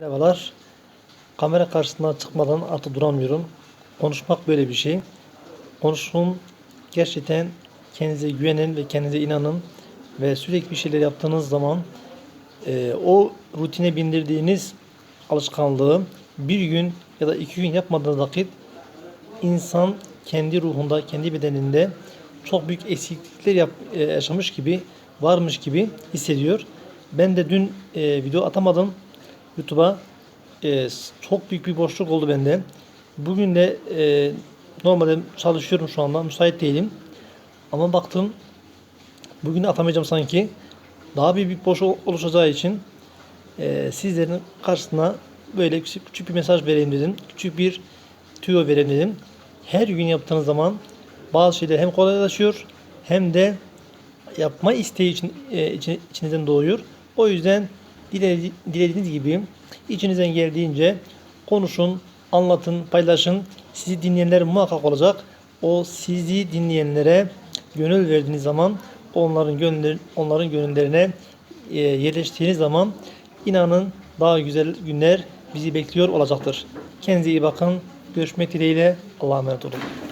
Merhabalar. Kamera karşısına çıkmadan artık duramıyorum. Konuşmak böyle bir şey. Konuşun gerçekten kendinize güvenin ve kendinize inanın ve sürekli bir şeyler yaptığınız zaman e, o rutine bindirdiğiniz alışkanlığı bir gün ya da iki gün yapmadığınız vakit insan kendi ruhunda, kendi bedeninde çok büyük eksiklikler yap, e, yaşamış gibi, varmış gibi hissediyor. Ben de dün e, video atamadım YouTube'a. E, çok büyük bir boşluk oldu bende. Bugün de e, normalde çalışıyorum şu anda, müsait değilim. Ama baktım bugün de atamayacağım sanki. Daha büyük bir boşluk oluşacağı için e, sizlerin karşısına böyle küçük, küçük bir mesaj vereyim dedim. Küçük bir tüyo vereyim dedim. Her gün yaptığınız zaman bazı şeyler hem kolaylaşıyor hem de yapma isteği için, e, için- içinizden doğuyor. O yüzden dilediğiniz gibi içinizden geldiğince konuşun, anlatın, paylaşın. Sizi dinleyenler muhakkak olacak. O sizi dinleyenlere gönül verdiğiniz zaman onların gönül onların gönüllerine e, yerleştiğiniz zaman inanın daha güzel günler bizi bekliyor olacaktır. Kendinize iyi bakın. Görüşmek dileğiyle. Allah'a emanet olun.